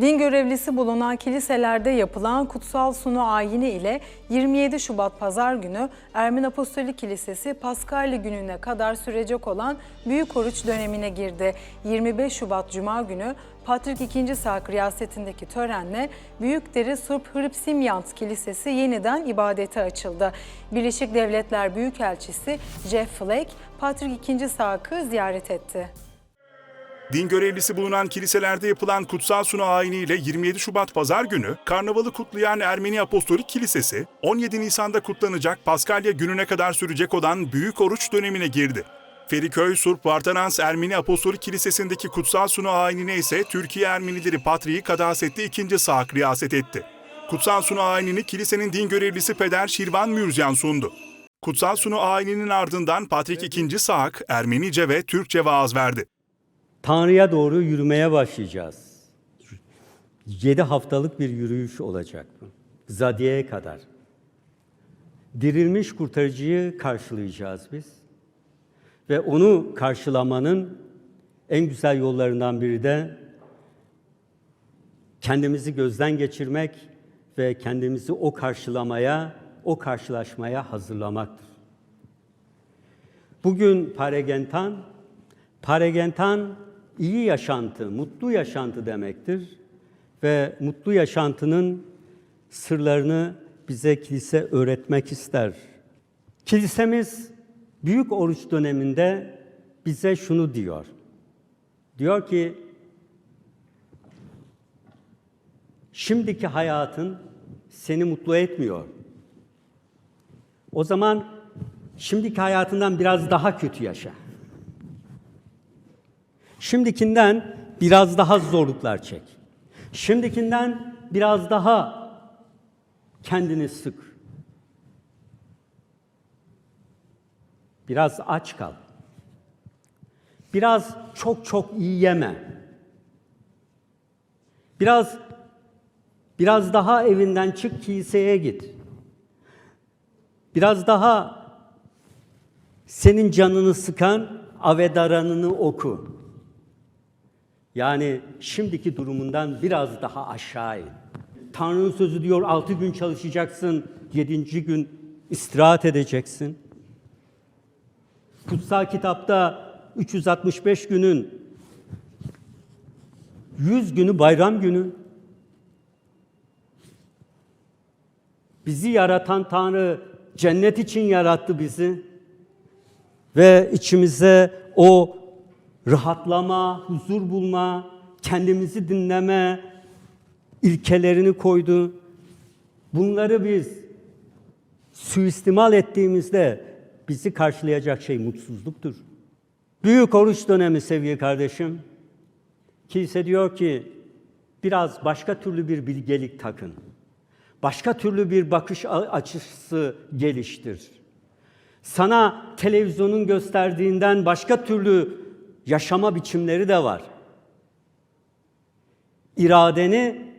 Din görevlisi bulunan kiliselerde yapılan kutsal sunu ayini ile 27 Şubat Pazar günü Ermeni Apostolik Kilisesi Paskalya gününe kadar sürecek olan Büyük Oruç dönemine girdi. 25 Şubat Cuma günü Patrik II. Sak riyasetindeki törenle Büyükdere Surp Hırıpsimyant Kilisesi yeniden ibadete açıldı. Birleşik Devletler Büyükelçisi Jeff Flake, Patrik II. Sak'ı ziyaret etti. Din görevlisi bulunan kiliselerde yapılan kutsal sunu ayiniyle 27 Şubat Pazar günü karnavalı kutlayan Ermeni Apostolik Kilisesi 17 Nisan'da kutlanacak Paskalya gününe kadar sürecek olan Büyük Oruç dönemine girdi. Feriköy Surp Vartanans Ermeni Apostolik Kilisesi'ndeki kutsal sunu ayinine ise Türkiye Ermenileri Patriği Kadasetli II. Saak riyaset etti. Kutsal sunu ayinini kilisenin din görevlisi Peder Şirvan Mürcan sundu. Kutsal sunu ayininin ardından Patrik II. Saak Ermenice ve Türkçe vaaz verdi. Tanrı'ya doğru yürümeye başlayacağız. 7 haftalık bir yürüyüş olacak bu. Zadiye'ye kadar. Dirilmiş kurtarıcıyı karşılayacağız biz. Ve onu karşılamanın en güzel yollarından biri de kendimizi gözden geçirmek ve kendimizi o karşılamaya, o karşılaşmaya hazırlamaktır. Bugün Paregentan, Paregentan iyi yaşantı, mutlu yaşantı demektir. Ve mutlu yaşantının sırlarını bize kilise öğretmek ister. Kilisemiz büyük oruç döneminde bize şunu diyor. Diyor ki şimdiki hayatın seni mutlu etmiyor. O zaman şimdiki hayatından biraz daha kötü yaşa. Şimdikinden biraz daha zorluklar çek. Şimdikinden biraz daha kendini sık. Biraz aç kal. Biraz çok çok iyi yeme. Biraz biraz daha evinden çık kiliseye git. Biraz daha senin canını sıkan avedaranını oku. Yani şimdiki durumundan biraz daha aşağı in. Tanrı'nın sözü diyor altı gün çalışacaksın, yedinci gün istirahat edeceksin. Kutsal kitapta 365 günün 100 günü bayram günü. Bizi yaratan Tanrı cennet için yarattı bizi. Ve içimize o rahatlama, huzur bulma, kendimizi dinleme ilkelerini koydu. Bunları biz suistimal ettiğimizde bizi karşılayacak şey mutsuzluktur. Büyük oruç dönemi sevgili kardeşim. Kilise diyor ki biraz başka türlü bir bilgelik takın. Başka türlü bir bakış açısı geliştir. Sana televizyonun gösterdiğinden başka türlü yaşama biçimleri de var. İradeni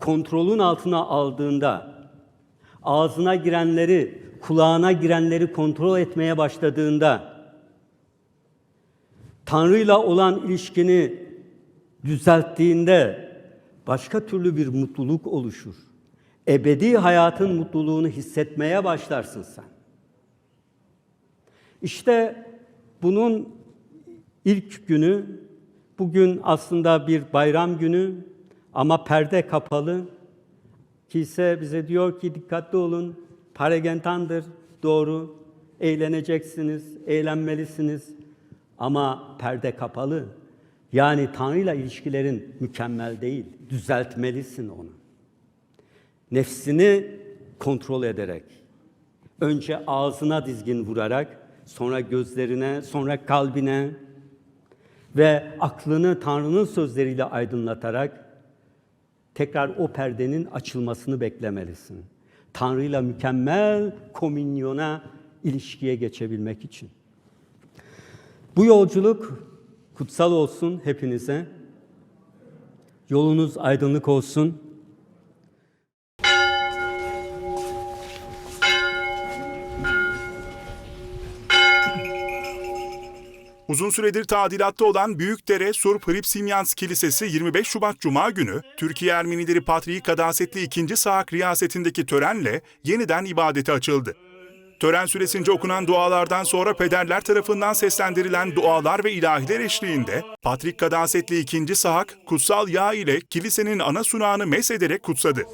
kontrolün altına aldığında, ağzına girenleri, kulağına girenleri kontrol etmeye başladığında, Tanrı'yla olan ilişkini düzelttiğinde başka türlü bir mutluluk oluşur. Ebedi hayatın mutluluğunu hissetmeye başlarsın sen. İşte bunun ilk günü, bugün aslında bir bayram günü ama perde kapalı. Kilise bize diyor ki dikkatli olun, paregentandır, doğru, eğleneceksiniz, eğlenmelisiniz ama perde kapalı. Yani Tanrı'yla ilişkilerin mükemmel değil, düzeltmelisin onu. Nefsini kontrol ederek, önce ağzına dizgin vurarak, sonra gözlerine, sonra kalbine, ve aklını Tanrı'nın sözleriyle aydınlatarak tekrar o perdenin açılmasını beklemelisin. Tanrı'yla mükemmel komünyona, ilişkiye geçebilmek için. Bu yolculuk kutsal olsun hepinize. Yolunuz aydınlık olsun. Uzun süredir tadilatta olan Büyükdere Surp Hripsimyans Kilisesi 25 Şubat Cuma günü Türkiye Ermenileri Patriği Kadasetli 2. Saak riyasetindeki törenle yeniden ibadete açıldı. Tören süresince okunan dualardan sonra pederler tarafından seslendirilen dualar ve ilahiler eşliğinde Patrik Kadasetli 2. Sahak kutsal yağ ile kilisenin ana sunağını mesederek kutsadı.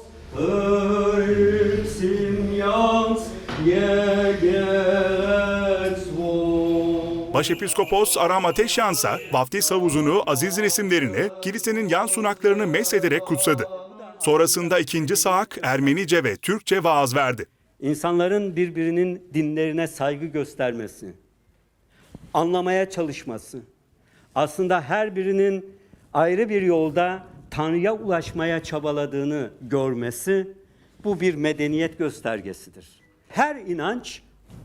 Hripsimyans yegetsvo. Başepiskopos Aram Ateşyansa vaftiz havuzunu, aziz resimlerini, kilisenin yan sunaklarını mesederek kutsadı. Sonrasında ikinci sahak Ermenice ve Türkçe vaaz verdi. İnsanların birbirinin dinlerine saygı göstermesi, anlamaya çalışması, aslında her birinin ayrı bir yolda Tanrı'ya ulaşmaya çabaladığını görmesi bu bir medeniyet göstergesidir. Her inanç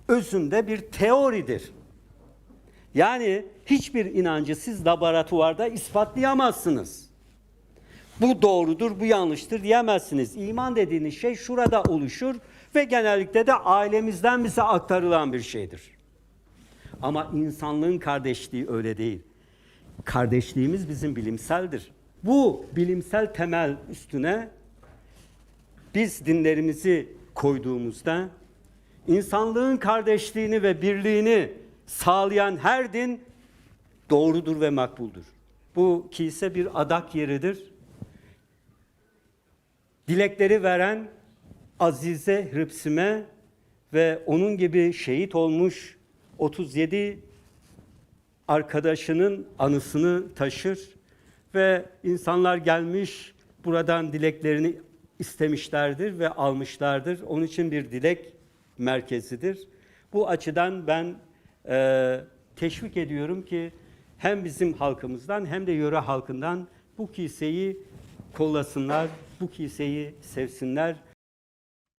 özünde bir teoridir. Yani hiçbir inancı siz laboratuvarda ispatlayamazsınız. Bu doğrudur, bu yanlıştır diyemezsiniz. İman dediğiniz şey şurada oluşur ve genellikle de ailemizden bize aktarılan bir şeydir. Ama insanlığın kardeşliği öyle değil. Kardeşliğimiz bizim bilimseldir. Bu bilimsel temel üstüne biz dinlerimizi koyduğumuzda insanlığın kardeşliğini ve birliğini sağlayan her din doğrudur ve makbuldur. Bu kilise bir adak yeridir. Dilekleri veren Azize Hırpsime ve onun gibi şehit olmuş 37 arkadaşının anısını taşır ve insanlar gelmiş buradan dileklerini istemişlerdir ve almışlardır. Onun için bir dilek merkezidir. Bu açıdan ben e, teşvik ediyorum ki hem bizim halkımızdan hem de yöre halkından bu kiliseyi kollasınlar, bu kiliseyi sevsinler.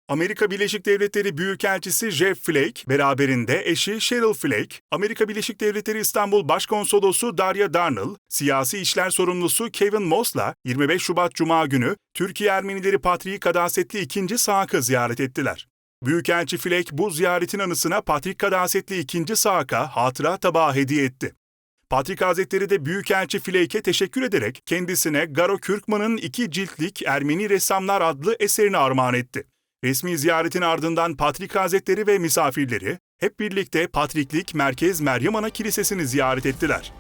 Amerika Birleşik Devletleri Büyükelçisi Jeff Flake, beraberinde eşi Cheryl Flake, Amerika Birleşik Devletleri İstanbul Başkonsolosu Darya Darnell, siyasi işler sorumlusu Kevin Moss'la 25 Şubat Cuma günü Türkiye Ermenileri Patriği Kadasetli 2. Saak'ı ziyaret ettiler. Büyükelçi Flake bu ziyaretin anısına Patrik Kadasetli 2. Saak'a hatıra tabağı hediye etti. Patrik Hazretleri de Büyükelçi Flake'e teşekkür ederek kendisine Garo Kürkman'ın iki ciltlik Ermeni Ressamlar adlı eserini armağan etti. Resmi ziyaretin ardından Patrik Hazretleri ve misafirleri hep birlikte Patriklik Merkez Meryem Ana Kilisesi'ni ziyaret ettiler.